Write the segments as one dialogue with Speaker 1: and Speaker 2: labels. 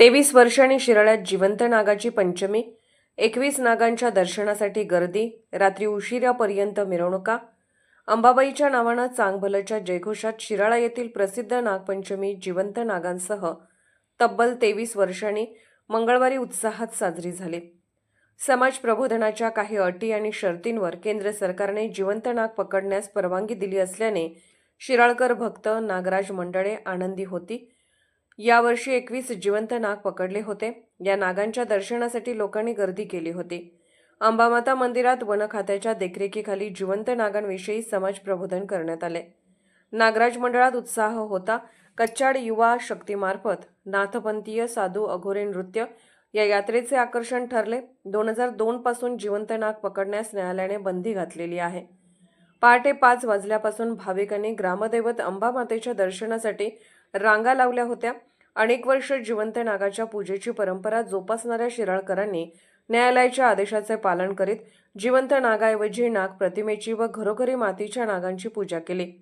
Speaker 1: तेवीस वर्षांनी शिराळ्यात जिवंत नागाची पंचमी एकवीस नागांच्या दर्शनासाठी गर्दी रात्री उशिरापर्यंत मिरवणुका अंबाबाईच्या नावानं चांगभलच्या जयघोषात शिराळा येथील प्रसिद्ध नागपंचमी जिवंत नागांसह तब्बल तेवीस वर्षांनी मंगळवारी उत्साहात साजरी झाली. समाज प्रबोधनाच्या काही अटी आणि शर्तींवर केंद्र सरकारने जिवंत नाग पकडण्यास परवानगी दिली असल्याने शिराळकर भक्त नागराज मंडळे आनंदी होती. यावर्षी एकवीस जिवंत नाग पकडले होते. या नागांच्या दर्शनासाठी लोकांनी गर्दी केली होती. अंबामाता मंदिरात वन खात्याच्या देखरेखीखाली जिवंत नागांविषयी समाज प्रबोधन करण्यात आले. नागराज मंडळात उत्साह होता. कच्चाड युवा शक्तीमार्फत नाथपंथीय साधू अघोरे नृत्य या यात्रेचे आकर्षण ठरले. दोन हजार दोन पासून जिवंत नाग पकडण्यास न्यायालयाने बंदी घातलेली आहे. पहाटे पाच वाजल्यापासून भाविकांनी ग्रामदैवत अंबामातेच्या दर्शनासाठी रांगा लावल्या होत्या. अनेक वर्ष जिवंत नागाच्या पूजेची परंपरा जोपासणाऱ्या शिराळकरांनी न्यायालयाच्या आदेशाचे पालन करीत जिवंत नागाऐवजी नाग प्रतिमेची व घरोघरी मातीच्या नागांची पूजा केली.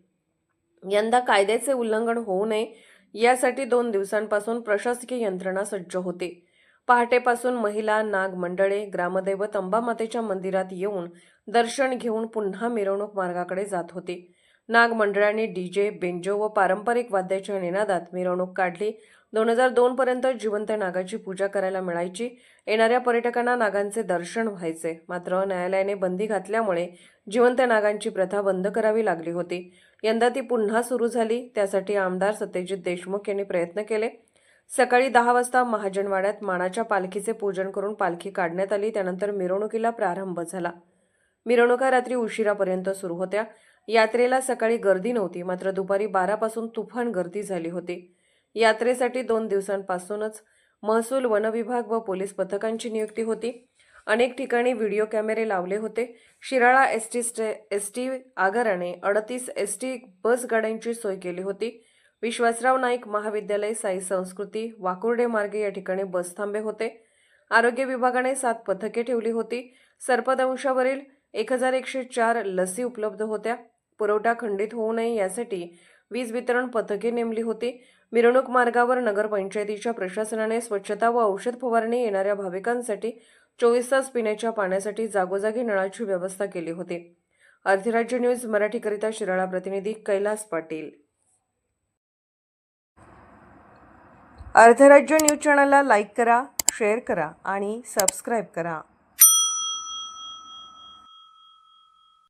Speaker 1: यंदा कायद्याचे उल्लंघन होऊ नये यासाठी दोन दिवसांपासून प्रशासकीय यंत्रणा सज्ज होती. पहाटेपासून महिला नाग मंडळे ग्रामदैवत अंबामातेच्या मंदिरात येऊन दर्शन घेऊन पुन्हा मिरवणूक मार्गाकडे जात होती. नाग मंडळांनी डीजे बेंजो व पारंपरिक वाद्याच्या निनादात मिरवणूक काढली. दोन हजार दोनपर्यंत जिवंत नागाची पूजा करायला मिळायची. येणाऱ्या पर्यटकांना नागांचे दर्शन व्हायचे. मात्र न्यायालयाने बंदी घातल्यामुळे जिवंत नागांची प्रथा बंद करावी लागली होती. यंदा ती पुन्हा सुरू झाली. त्यासाठी आमदार सत्यजित देशमुख यांनी प्रयत्न केले. सकाळी दहा वाजता महाजनवाड्यात मानाच्या पालखीचे पूजन करून पालखी काढण्यात आली. त्यानंतर मिरवणुकीला प्रारंभ झाला. मिरवणुका रात्री उशिरापर्यंत सुरू होत्या. यात्रेला सकाळी गर्दी नव्हती. मात्र दुपारी बारापासून तुफान गर्दी झाली होती. यात्रेसाठी दोन दिवसांपासूनच महसूल वनविभाग व पोलीस पथकांची नियुक्ती होती. अनेक ठिकाणी व्हिडिओ कॅमेरे लावले होते. Shirala S T stay S T आगाराने अडतीस एस टी बस गाड्यांची सोय केली होती. विश्वासराव नाईक महाविद्यालय साई संस्कृती वाकुर्डे मार्गे या ठिकाणी बस थांबे होते. आरोग्य विभागाने सात पथके ठेवली होती. सर्पदंशावरील एक हजार एकशे चार लसी उपलब्ध होत्या. पुरवठा खंडित होऊ नये यासाठी वीज वितरण पथके नेमली होती. मिरवणूक मार्गावर नगरपंचायतीच्या प्रशासनाने स्वच्छता व औषध फवारणी येणाऱ्या भाविकांसाठी चोवीस तास पिण्याच्या पाण्यासाठी जागोजागी नळाची व्यवस्था केली होती. अर्धराज्य न्यूज मराठीकरिता शिराळा प्रतिनिधी कैलास पाटील. अर्धराज्य न्यूज चॅनलला लाईक करा शेअर करा आणि सबस्क्राईब करा.